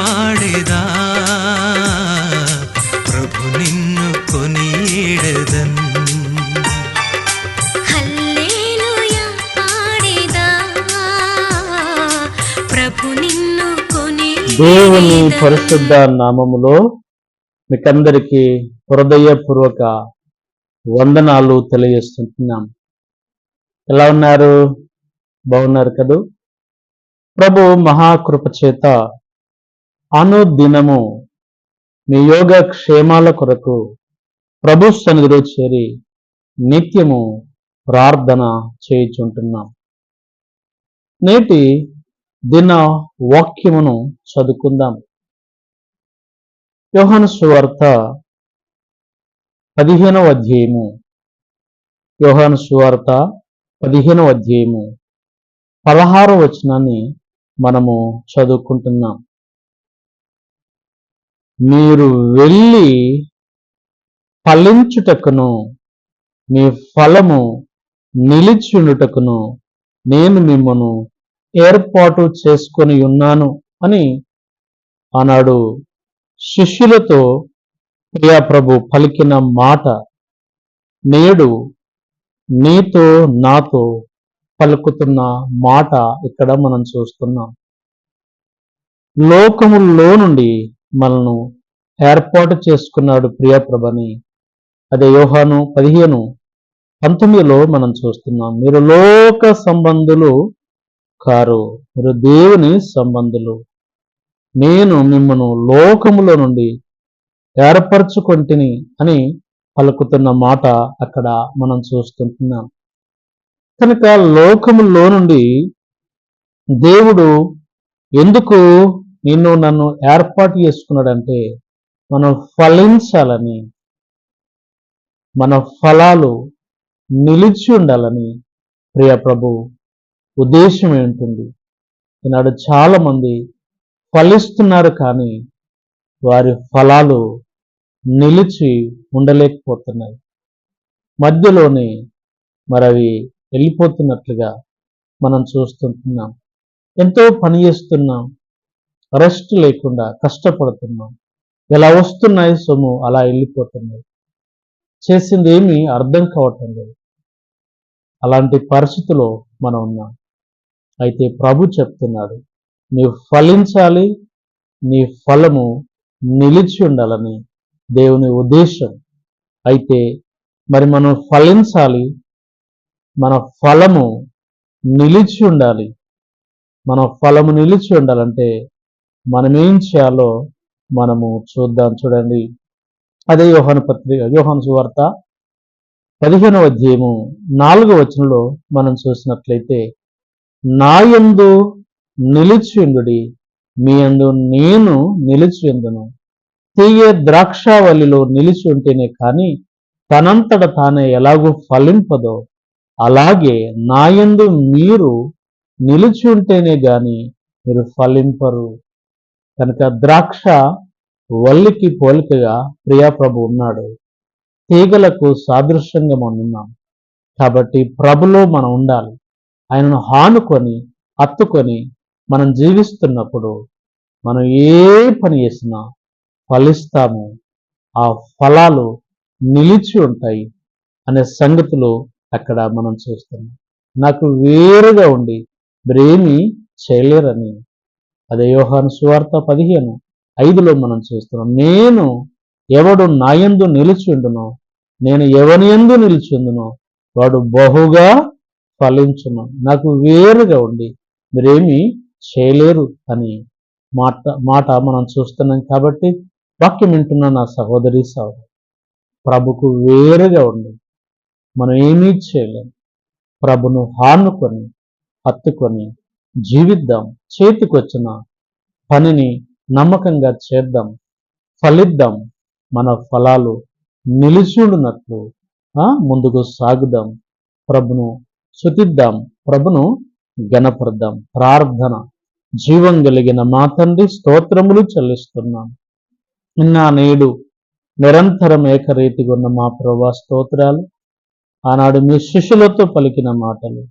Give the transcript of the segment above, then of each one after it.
పాడేదా? ప్రభు నిన్ను కొనియేడదన్. హల్లెలూయా పాడేదా? ప్రభు నిన్ను కొని దేవుని పరిశుద్ధ నామములో మీకందరికీ హృదయపూర్వక వందనాలు తెలియజేస్తుంటున్నాం ఎలా ఉన్నారు? బాగున్నారు కదూ? ప్రభు మహాకృప చేత అనుదినము మీ యోగ క్షేమాల కొరకు ప్రభు సన్నిధిలో చేరి నిత్యము ప్రార్థన చేయుచుంటున్నాం. నేటి దిన వాక్యమును చదువుకుందాం. యోహన సువార్త పదిహేనవ అధ్యాయము. యోహాను సువార్త పదిహేనవ అధ్యాయము. పదహారవ వచనాన్ని మనము చదువుకుంటున్నాం. మీరు వెళ్ళి ఫలించుటకును మీ ఫలము నిలిచియుండుటకును నేను మిమ్మను ఏర్పాటు చేసుకొని ఉన్నాను అని ఆనాడు శిష్యులతో ప్రియాప్రభు పలికిన మాట నేడు నీతో నాతో పలుకుతున్న మాట ఇక్కడ మనం చూస్తున్నాం. లోకములో నుండి మనను ఏర్పాటు చేసుకున్నాడు ప్రియప్రభని. అదే యోహాను పదిహేను పంతొమ్మిదిలో మనం చూస్తున్నాం. మీరు లోక సంబంధులు కారు మీరు దేవుని సంబంధులు. నేను మిమ్మను లోకములో నుండి ఏర్పరచుకొంటిని అని పలుకుతున్న మాట అక్కడ మనం చూస్తుంటున్నాం. కనుక లోకములో నుండి దేవుడు ఎందుకు నిన్ను నన్ను ఏర్పాటు చేసుకున్నాడంటే మనం ఫలించాలని మన ఫలాలు నిలిచి ఉండాలని ప్రియ ప్రభు ఉద్దేశం ఏంటుంది? ఈనాడు చాలామంది ఫలిస్తున్నారు కానీ వారి ఫలాలు నిలిచి ఉండలేకపోతున్నాయి. మధ్యలోనే మరి అవి వెళ్ళిపోతున్నట్లుగా మనం చూస్తుంటున్నాం. ఎంతో పని చేస్తున్నాం. రెస్ట్ లేకుండా కష్టపడుతున్నాం. ఎలా వస్తున్నాయి సొమ్ము అలా వెళ్ళిపోతున్నాయి. చేసింది ఏమీ అర్థం కావటం లేదు. అలాంటి పరిస్థితిలో మనం ఉన్నాం. అయితే ప్రభు చెప్తున్నాడు నీవు ఫలించాలి నీ ఫలము నిలిచి ఉండాలని దేవుని ఉద్దేశం. అయితే మరి మనం ఫలించాలి మన ఫలము నిలిచి ఉండాలి. మన ఫలము నిలిచి ఉండాలంటే మనమేం చేయాలో మనము చూద్దాం చూడండి. అదే యోహాను పత్రిక యోహాను సువార్త పదిహేనవ అధ్యాయము నాలుగవ వచనంలో మనం చూసినట్లయితే నాయందు నిలిచియుండుడి మీ యందు నేను నిలిచియుందును తీయ ద్రాక్షావల్లిలో నిలిచి ఉంటేనే కానీ తనంతట తానే ఎలాగూ ఫలింపదో అలాగే నాయందు మీరు నిలిచి ఉంటేనే కానీ మీరు ఫలింపరు. కనుక ద్రాక్ష వల్లికి పోలికగా ప్రియాప్రభు ఉన్నాడు. తీగలకు సాదృశ్యంగా మనం ఉన్నాం. కాబట్టి ప్రభులో మనం ఉండాలి. ఆయనను హానుకొని అత్తుకొని మనం జీవిస్తున్నప్పుడు మనం ఏ పని చేసినా ఫలిస్తాము. ఆ ఫలాలు నిలిచి ఉంటాయి అనే సంగతులు అక్కడ మనం చూస్తున్నాం. నాకు వేరుగా ఉండి మీరేమీ చేయలేరని అదే యోహాను సువార్త పదిహేను ఐదులో మనం చూస్తున్నాం నేను ఎవడు నాయందు నిలిచి ఉండునో నేను ఎవని ఎందు నిలిచి ఉండునో వాడు బహుగా ఫలించును. నాకు వేరుగా ఉండి మీరేమీ చేయలేరు అని మాట మాట మనం చూస్తున్నాం కాబట్టి వాక్యం వింటున్న నా సహోదరి సహోదరు ప్రభుకు వేరుగా ఉండి మనం ఏమీ చేయలేము ప్రభును హానుకొని హత్తుకొని జీవిద్దాం చేతికొచ్చిన పనిని నమ్మకంగా చేద్దాం ఫలిద్దాం మన ఫలాలు నిలిచుడునట్లు ఆ, ముందుకు సాగుదాం. ప్రభును శుతిద్దాం ప్రభును గణపడదాం ప్రార్థన. జీవం కలిగిన మా తండ్రి స్తోత్రములు చెల్లిస్తున్నాం. నిన్న నేడు నిరంతరం ఏకరీతిగా ఉన్న మా ప్రభా స్తోత్రాలు. ఆనాడు మీ శిష్యులతో పలికిన మాటలు.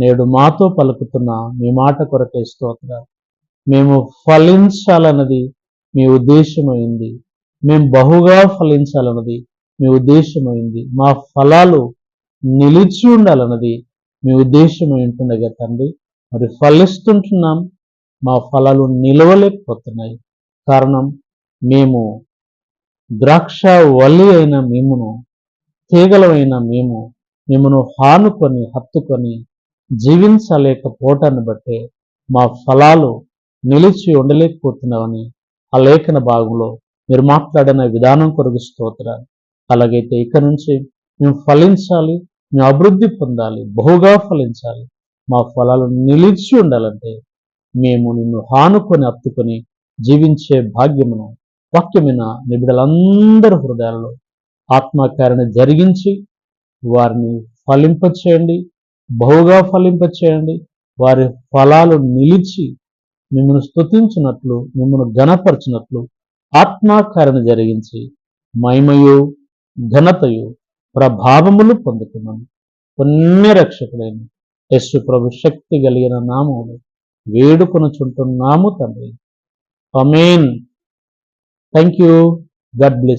నేడు మాతో పలుకుతున్న మీ మాట కొరకే స్తోత్ర మేము ఫలించాలన్నది మీ ఉద్దేశమైంది. మేము బహుగా ఫలించాలన్నది మీ ఉద్దేశమైంది. మా ఫలాలు నిలిచి ఉండాలన్నది మీ ఉద్దేశమై ఉంటుండగా తండ్రి. మరి ఫలిస్తుంటున్నాం. మా ఫలాలు నిలవలేకపోతున్నాయి. కారణం మేము ద్రాక్ష వల్లి అయిన మేమును తీగలమైన మేము మిమ్మను హానుకొని హత్తుకొని జీవించలేకపోవటాన్ని బట్టే మా ఫలాలు నిలిచి ఉండలేకపోతున్నామని ఆ లేఖన భాగంలో మీరు మాట్లాడిన విధానం కొరకు స్తోత్రాలు. అలాగైతే ఇక నుంచి మేము ఫలించాలి మేము అభివృద్ధి పొందాలి బహుగా ఫలించాలి. మా ఫలాలు నిలిచి ఉండాలంటే మేము నిన్ను హానుకొని అత్తుకొని జీవించే భాగ్యమును వాక్యమైన నిబిడలందరి హృదయాల్లో ఆత్మకారణ జరిగించి వారిని ఫలింపచేయండి. బహుగా ఫలింపచేయండి. వారి ఫలాలు నిలిచి మిమ్మల్ని స్తుతించినట్లు మిమ్మల్ని ఘనపరిచినట్లు ఆత్మాకారణ జరిగించి మహిమయు ఘనతయు ప్రభావములు పొందుతున్నాను పుణ్యరక్షకుడైన యశు ప్రభు శక్తి కలిగిన నామములు వేడుకొనుచుంటున్నాము తండ్రి. Amen thank you god bless